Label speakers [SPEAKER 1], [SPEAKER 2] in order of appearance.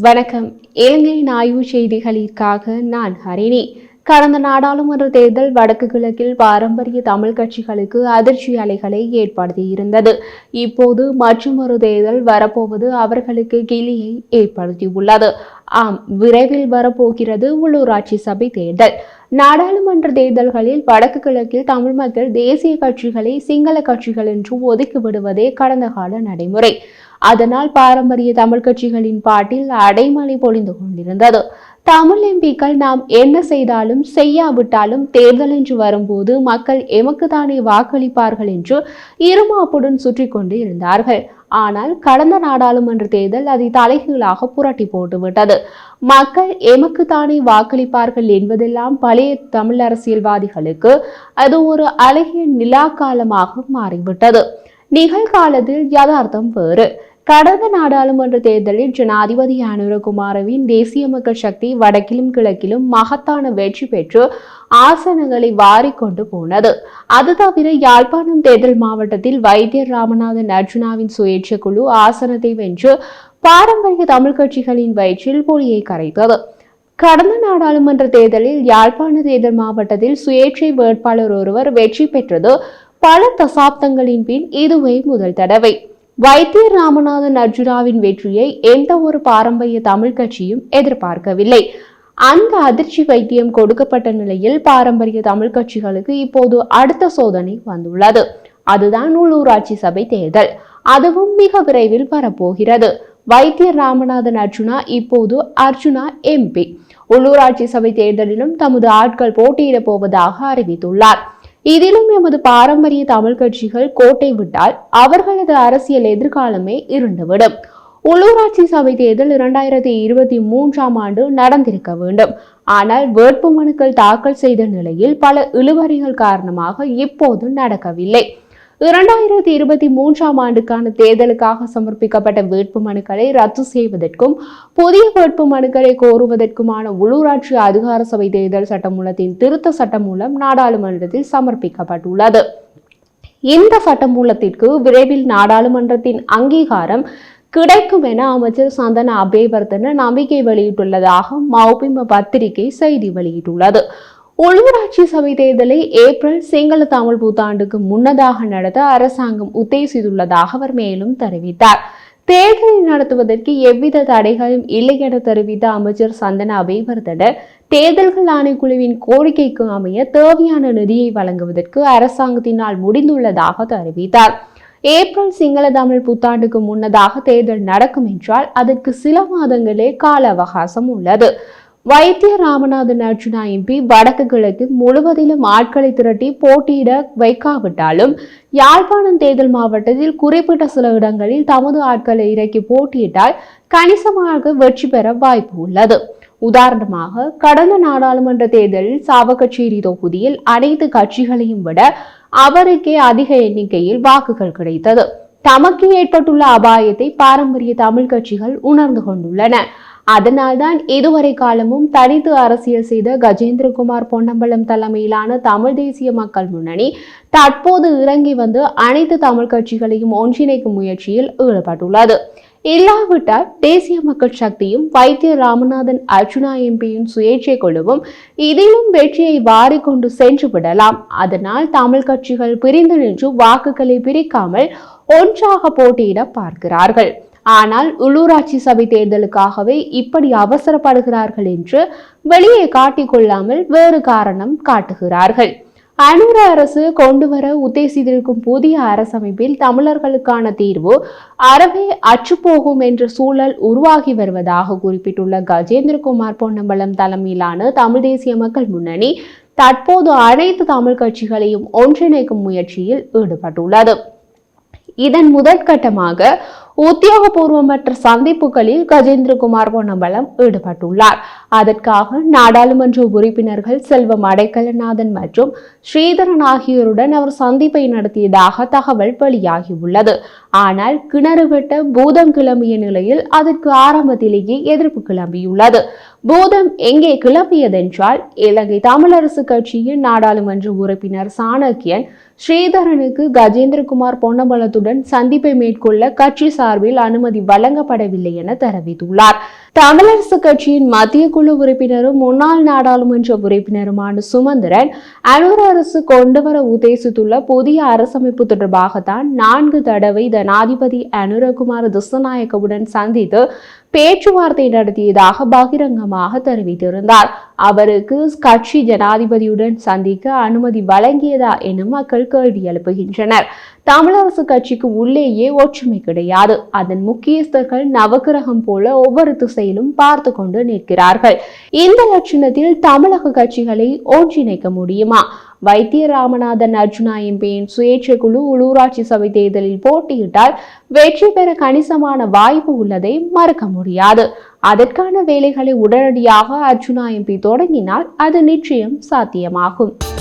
[SPEAKER 1] வணக்கம். இலங்கையின் ஆய்வு செய்திகளிற்காக நான் ஹரிணி. கடந்த நாடாளுமன்ற தேர்தல் வடக்கு கிழக்கில் பாரம்பரிய தமிழ் கட்சிகளுக்கு அதிர்ச்சி அலைகளை ஏற்படுத்தியிருந்தது. இப்போது மற்றொரு தேர்தல் வரப்போவது அவர்களுக்கு கிளியை ஏற்படுத்தியுள்ளது. ஆம் விரைவில் வரப்போகிறது உள்ளூராட்சி சபை தேர்தல். நாடாளுமன்ற தேர்தல்களில் வடக்கு கிழக்கில் தமிழ் மக்கள் தேசிய கட்சிகளை சிங்கள கட்சிகள் என்று ஒதுக்கி விடுவதே கடந்த கால நடைமுறை. அதனால் பாரம்பரிய தமிழ் கட்சிகளின் பாட்டில் அடைமழை பொழிந்து கொண்டிருந்தது. தமிழ் எம்பிக்கள் நாம் என்ன செய்தாலும் செய்யாவிட்டாலும் தேர்தல் என்று வரும்போது மக்கள் எமக்குத்தானே வாக்களிப்பார்கள் என்று இருமாப்புடன் சுற்றி கொண்டு இருந்தார்கள். ஆனால் கடந்த நாடாளுமன்ற தேர்தல் அதை தலைகீழாக புரட்டி போட்டுவிட்டது மக்கள் எமக்குத்தானே வாக்களிப்பார்கள் என்பதெல்லாம் பழைய தமிழ் அரசியல்வாதிகளுக்கு அது ஒரு அழகிய நிலா காலமாக மாறிவிட்டது. நிகழ்காலத்தில் யதார்த்தம் வேறு. கடந்த நாடாளுமன்ற தேர்தலில் ஜனாதிபதி அனுரகுமாரவின் தேசிய மக்கள் சக்தி வடக்கிலும் கிழக்கிலும் மகத்தான வெற்றி பெற்று ஆசனங்களை வாரிக்கொண்டு போனது. அது தவிர யாழ்ப்பாணம் தேர்தல் மாவட்டத்தில் வைத்தியர் ராமநாதன் அர்ஜுனாவின் சுயேட்சை குழு ஆசனத்தை வென்று பாரம்பரிய தமிழ் கட்சிகளின் வயிற்றில் பொலியை கரைத்தது. கடந்த நாடாளுமன்ற தேர்தலில் யாழ்ப்பாண தேர்தல் மாவட்டத்தில் சுயேட்சை வேட்பாளர் ஒருவர் வெற்றி பெற்றது பல தசாப்தங்களின் பின் இதுவே முதல் தடவை. வைத்தியர் ராமநாதன் அர்ஜுனாவின் வெற்றியை எந்த ஒரு பாரம்பரிய தமிழ் கட்சியும் எதிர்பார்க்கவில்லை. அந்த அதிர்ச்சி வைத்தியம் கொடுக்கப்பட்ட நிலையில் பாரம்பரிய தமிழ் கட்சிகளுக்கு இப்போது அடுத்த சோதனை வந்துள்ளது. அதுதான் உள்ளூராட்சி சபை தேர்தல். அதுவும் மிக விரைவில் வரப்போகிறது. வைத்தியர் ராமநாதன் அர்ஜுனா இப்போது அர்ஜுனா எம்பி. உள்ளூராட்சி சபை தேர்தலிலும் தமது ஆட்கள் போட்டியிடப் போவதாக அறிவித்துள்ளார். இதிலும் எமது பாரம்பரிய தமிழ் கட்சிகள் கோட்டை விட்டால் அவர்களது அரசியல் எதிர்காலமே இருந்துவிடும் உள்ளூராட்சி சபை தேர்தல் இரண்டாயிரத்தி இருபத்தி மூன்றாம் ஆண்டு நடந்திருக்க வேண்டும். ஆனால் வேட்பு மனுக்கள் தாக்கல் செய்த நிலையில் பல இழுவறிகள் காரணமாக இப்போது நடக்கவில்லை. இரண்டாயிரத்தி இருபத்தி மூன்றாம் ஆண்டுக்கான தேர்தலுக்காக சமர்ப்பிக்கப்பட்ட வேட்பு மனுக்களை ரத்து செய்வதற்கும் புதிய வேட்பு மனுக்களை கோருவதற்குமான உள்ளூராட்சி அதிகார சபை தேர்தல் சட்டமூலத்தின் திருத்த சட்டம் மூலம் நாடாளுமன்றத்தில் சமர்ப்பிக்கப்பட்டுள்ளது. இந்த சட்டமூலத்திற்கு விரைவில் நாடாளுமன்றத்தின் அங்கீகாரம் கிடைக்கும் என அமைச்சர் சந்தன அபேவர்தன நம்பிக்கை வெளியிட்டுள்ளதாக மௌபிம பத்திரிகை செய்தி வெளியிட்டுள்ளது. உள்ளூராட்சி சபை தேர்தலை ஏப்ரல் சிங்கள தமிழ் புத்தாண்டுக்கு முன்னதாக நடத்த அரசாங்கம் உத்தேசித்துள்ளதாக அவர் மேலும் தெரிவித்தார். தேர்தலை நடத்துவதற்கு எவ்வித தடைகளும் இல்லை என தெரிவித்த அமைச்சர் சந்தன அபேவர்தன தேர்தல்கள் ஆணைக்குழுவின் கோரிக்கைக்கு அமைய தேவையான நிதியை வழங்குவதற்கு அரசாங்கத்தினால் முடிந்துள்ளதாக தெரிவித்தார். ஏப்ரல் சிங்கள தமிழ் புத்தாண்டுக்கு முன்னதாக தேர்தல் நடக்கும் என்றால் அதற்கு சில மாதங்களே கால அவகாசம் உள்ளது. வைத்திய ராமநாதன் அர்ஜுனா எம்பி வடக்கு கிழக்கு முழுவதிலும் ஆட்களை திரட்டி போட்டியிட வைக்காவிட்டாலும் யாழ்ப்பாணம் தேர்தல் மாவட்டத்தில் குறிப்பிட்ட சில இடங்களில் தமது ஆட்களை இறக்கி போட்டியிட்டால் கணிசமாக வெற்றி பெற வாய்ப்பு உள்ளது. உதாரணமாக கடந்த நாடாளுமன்ற தேர்தலில் சாவகச்சேரி தொகுதியில் அனைத்து கட்சிகளையும் விட அவருக்கே அதிக எண்ணிக்கையில் வாக்குகள் கிடைத்தது. தமக்கு ஏற்பட்டுள்ள அபாயத்தை பாரம்பரிய தமிழ் கட்சிகள் உணர்ந்து கொண்டுள்ளன. அதனால்தான் இதுவரை காலமும் தனித்து அரசியல் செய்த கஜேந்திரகுமார் பொன்னம்பலம் தலைமையிலான தமிழ் தேசிய மக்கள் முன்னணி தற்போது இறங்கி வந்து அனைத்து தமிழ் கட்சிகளையும் ஒன்றிணைக்கும் முயற்சியில் ஈடுபட்டுள்ளது. இல்லாவிட்டால் தேசிய மக்கள் சக்தியும் வைத்திய ராமநாதன் அர்ஜுனா எம்பியின் சுயேட்சை குழுவும் இதிலும் வெற்றியை வாரிக்கொண்டு சென்று விடலாம். அதனால் தமிழ் கட்சிகள் பிரிந்து நின்று வாக்குகளை பிரிக்காமல் ஒன்றாக போட்டியிட பார்க்கிறார்கள். ஆனால் உள்ளூராட்சி சபை தேர்தலுக்காகவே இப்படி அவசரப்படுகிறார்கள் என்று வெளியே காட்டிக்கொள்ளாமல் வேறு காரணம் காட்டுகிறார்கள். அனுர அரசு கொண்டு வர உத்தேசித்திருக்கும் புதிய அரசமைப்பில் தமிழர்களுக்கான தீர்வு அறவே அற்றுப்போகும் என்ற சூழல் உருவாகி வருவதாக குறிப்பிட்டுள்ள கஜேந்திரகுமார் பொன்னம்பலம் தலைமையிலான தமிழ் தேசிய மக்கள் முன்னணி தற்போது அனைத்து தமிழ் கட்சிகளையும் ஒன்றிணைக்கும் முயற்சியில் ஈடுபட்டுள்ளது. இதன் முதற்கட்டமாக உத்தியோகபூர்வமற்ற சந்திப்புகளில் கஜேந்திரகுமார் பொன்னம்பலம் ஈடுபட்டுள்ளார். அதற்காக நாடாளுமன்ற உறுப்பினர்கள் செல்வம் அடைக்கலநாதன் மற்றும் ஸ்ரீதரன் ஆகியோருடன் அவர் சந்திப்பை நடத்தியதாக தகவல் வெளியாகியுள்ளது. ஆனால் கிணறு வெட்ட பூதம் கிளம்பிய நிலையில் அதற்கு ஆரம்பத்திலேயே எதிர்ப்பு கிளம்பியுள்ளது. பூதம் எங்கே கிளம்பியதென்றால் இலங்கை தமிழரசு கட்சியின் நாடாளுமன்ற உறுப்பினர் சாணக்கியன் ஸ்ரீதரனுக்கு கஜேந்திரகுமார் பொன்னம்பலத்துடன் சந்திப்பை மேற்கொள்ள கட்சி சார்பில் அனுமதி வழங்கப்படவில்லை என தெரிவித்துள்ளார். தமிழரசு கட்சியின் மத்திய குழு உறுப்பினரும் முன்னாள் நாடாளுமன்ற உறுப்பினருமான சுமந்திரன் அனூர் அரசு கொண்டுவர உத்தேசித்துள்ள புதிய அரசமைப்பு தொடர்பாகத்தான் நான்கு தடவை ஜனாதிபதி அனுரகுமார் திசநாயக்கவுடன் சந்தித்து பேச்சுவார்த்தை நடத்தியதாக பகிரங்கமாக தெரிவித்திருந்தார். அவருக்கு கட்சி ஜனாதிபதியுடன் சந்திக்க அனுமதி வழங்கியதா என மக்கள் கேள்வி எழுப்புகின்றனர். தமிழரசு கட்சிக்கு உள்ளேயே ஒற்றுமை கிடையாது. அதன் முக்கியஸ்தர்கள் நவகிரகம் போல ஒவ்வொரு திசையிலும் பார்த்து கொண்டு நிற்கிறார்கள். இந்த லட்சணத்தில் தமிழக கட்சிகளை ஒன்றிணைக்க முடியுமா? வைத்திய ராமநாதன் அர்ஜுனா எம்பியின் சுயேட்சை குழு உள்ளூராட்சி சபை தேர்தலில் போட்டியிட்டால் வெற்றி பெற கணிசமான வாய்ப்பு உள்ளதை மறுக்க முடியாது. அதற்கான வேலைகளை உடனடியாக அர்ஜுனா எம்பி தொடங்கினால் அது நிச்சயம் சாத்தியமாகும்.